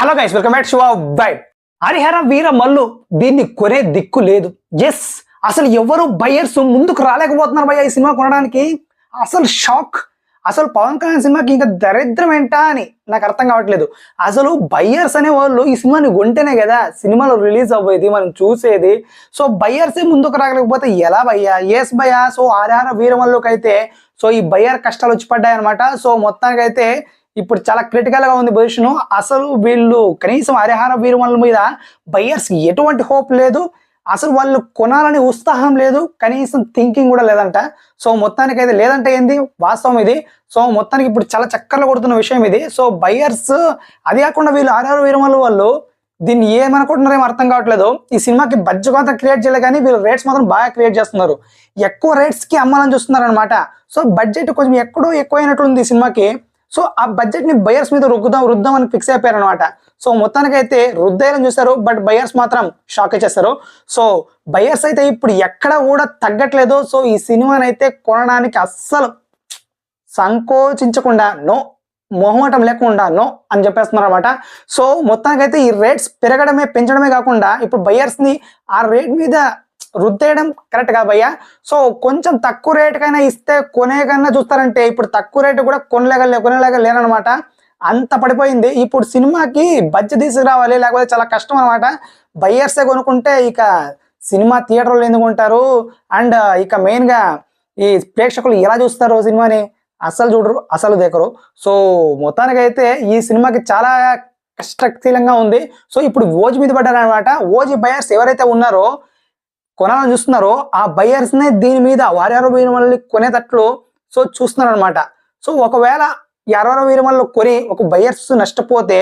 Hello guys welcome back Shiva by Harihara Veera Mallu దీన్ని కొనే దిక్కు లేదు. ఎస్ అసలు ఎవరు బయర్స్ ముందుకు రాలేకపోతున్నారు భయ్య ఈ సినిమా కొనడానికి? అసలు షాక్ అసలు పవన్ కళ్యాణ్ సినిమాకి ఇంకా దరిద్రం ఏంటా అని నాకు అర్థం కావట్లేదు. అసలు బయ్యర్స్ అనే వాళ్ళు ఈ సినిమాని కొంటేనే కదా సినిమాలో రిలీజ్ అవ్వేది మనం చూసేది. సో బయ్యర్సే ముందుకు రాగలేకపోతే ఎలా భయ్యా? ఎస్ భయ్యా సో ఆర్ఆర్ వీరమల్లోకి అయితే సో ఈ బయ్యర్ కష్టాలు వచ్చి పడ్డాయి అనమాట సో మొత్తానికి అయితే ఇప్పుడు చాలా క్రిటికల్గా ఉంది పొజిషన్ అసలు వీళ్ళు కనీసం హరిహర వీరమల్ల మీద బయ్యర్స్ ఎటువంటి హోప్ లేదు. అసలు వాళ్ళు కొనాలని ఉత్సాహం లేదు. కనీసం థింకింగ్ కూడా లేదంట. సో మొత్తానికి అయితే లేదంటే ఏంది? వాస్తవం ఇది. సో మొత్తానికి ఇప్పుడు చాలా చక్కర్లు కొడుతున్న విషయం ఇది. సో బయ్యర్స్ అది కాకుండా వీళ్ళు ఆర్ఆర్ వీరమల్ల వాళ్ళు దీన్ని ఏమనుకుంటున్నారేమో అర్థం కావట్లేదు. ఈ సినిమాకి బడ్జెట్ కొంత క్రియేట్ చేయలేదు కానీ వీళ్ళు రేట్స్ మాత్రం బాగా క్రియేట్ చేస్తున్నారు. ఎక్కువ రేట్స్కి అమ్మాలని చూస్తున్నారు అనమాట సో బడ్జెట్ కొంచెం ఎక్కడో ఎక్కువైనట్లుంది ఈ సినిమాకి. సో ఆ బడ్జెట్ని బయర్స్ మీద రుద్దాం రుద్దాం అని ఫిక్స్ అయిపోయారు అనమాట సో మొత్తానికి అయితే రుద్దేయాలని చూస్తారు బట్ బయర్స్ మాత్రం షాక్ ఇచ్చేస్తారు సో బయర్స్ అయితే ఇప్పుడు ఎక్కడ కూడా తగ్గట్లేదు. సో ఈ సినిమాని అయితే కొనడానికి అస్సలు సంకోచించకుండా నో మొహమాటం లేకుండా నో అని చెప్పేస్తున్నారు అనమాట సో మొత్తానికైతే ఈ రేట్స్ పెరగడమే పెంచడమే కాకుండా ఇప్పుడు బయర్స్ని ఆ రేట్ మీద రుద్దేయడం కరెక్ట్ కాబయ్యా భయ్యా. సో కొంచెం తక్కువ రేటుకైనా ఇస్తే కొనే కన్నా చూస్తారంటే ఇప్పుడు తక్కువ రేటు కూడా కొనలేక కొనలేక లేనమాట అంత పడిపోయింది. ఇప్పుడు సినిమాకి బడ్జెట్ తీసుకురావాలి లేకపోతే చాలా కష్టం అనమాట బయ్యర్సే కొనుక్కుంటే ఇక సినిమా థియేటర్లు ఎందుకు ఉంటారు అండ్ uh, ఇక మెయిన్గా ఈ ప్రేక్షకులు ఎలా చూస్తారు సినిమాని? అసలు చూడరు అసలు దగ్గరు సో మొత్తానికి అయితే ఈ సినిమాకి చాలా కష్టశీలంగా ఉంది. సో ఇప్పుడు ఓజీ మీద పడ్డారనమాట ఓజీ బయర్స్ ఎవరైతే ఉన్నారో కొనాలని చూస్తున్నారో ఆ బయర్స్ నే దీని మీద వార్యారో వీరమల్ని కొనేటట్లు సో చూస్తున్నారు అనమాట సో ఒకవేళ యారో వీరమల్లు కొని ఒక బయర్స్ నష్టపోతే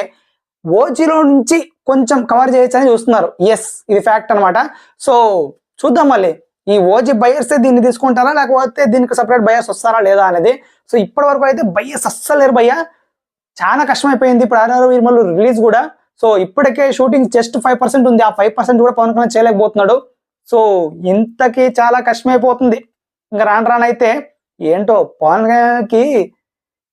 ఓజీలో నుంచి కొంచెం కవర్ చేయొచ్చని చూస్తున్నారు. ఎస్ ఇది ఫ్యాక్ట్ అనమాట సో చూద్దాం మళ్ళీ. ఈ ఓజీ బయర్సే దీన్ని తీసుకుంటారా లేకపోతే దీనికి సపరేట్ బయర్స్ వస్తారా లేదా అనేది. సో ఇప్పటి వరకు అయితే బయర్స్ అస్సలు లేరు భయ్య. చాలా కష్టమైపోయింది ఇప్పుడు ఆర్ఆర్ వీరమల్లు రిలీజ్ కూడా. సో ఇప్పటికే షూటింగ్ జస్ట్ ఫైవ్ పర్సెంట్ ఉంది. ఆ ఫైవ్ పర్సెంట్ కూడా పవన్ కళ్యాణ్ చేయలేకపోతున్నాడు. సో ఇంతకి చాలా కష్టమైపోతుంది. ఇంకా రాను రానైతే ఏంటో పవన్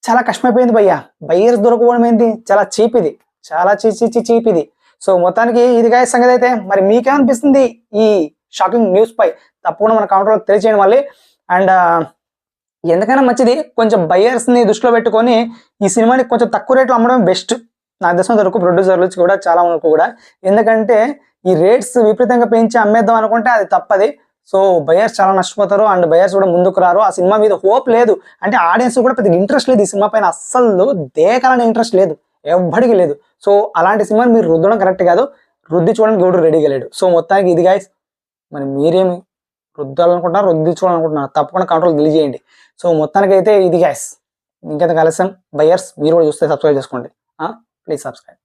చాలా కష్టమైపోయింది భయ్యా. బయ్యర్స్ దొరకపోవడం ఏంటి చాలా చీప్ ఇది చాలా చీచి చీప్ ఇది సో మొత్తానికి ఇది గాయ సంగతి అయితే మరి మీకేమనిపిస్తుంది ఈ షాకింగ్ న్యూస్ పై? తప్పకుండా మన కౌంటర్లో తెలియచేయండి మళ్ళీ. అండ్ ఎందుకైనా మంచిది కొంచెం బయ్యర్స్ని దృష్టిలో పెట్టుకొని ఈ సినిమాని కొంచెం తక్కువ రేట్లో అమ్మడం బెస్ట్. నాకు తెలిసిన వరకు ప్రొడ్యూసర్లు కూడా చాలా వరకు కూడా. ఎందుకంటే ఈ రేట్స్ విపరీతంగా పెంచి అమ్మేద్దాం అనుకుంటే అది తప్పది. సో బయర్స్ చాలా నష్టపోతారు అండ్ బయర్స్ కూడా ముందుకు రారు. ఆ సినిమా మీద హోప్ లేదు. అంటే ఆడియన్స్ కూడా పెద్ద ఇంట్రెస్ట్ లేదు ఈ సినిమా పైన. అస్సలు దేకాలనే ఇంట్రెస్ట్ లేదు. ఎవ్వడికి లేదు. సో అలాంటి సినిమాని మీరు రుద్దడం కరెక్ట్ కాదు. రుద్ది చూడడానికి ఎవడు రెడీగా లేడు. సో మొత్తానికి ఇది గాయస్ మరి మీరేమి రుద్దాలనుకుంటున్నారు? రుద్ది చూడాలనుకుంటున్నారు? తప్పకుండా కంట్రోల్ తెలియజేయండి. సో మొత్తానికి అయితే ఇది గాయస్ ఇంకెంత కలిసాం బయర్స్ మీరు కూడా చూస్తే సబ్స్క్రైబ్ చేసుకోండి. Please subscribe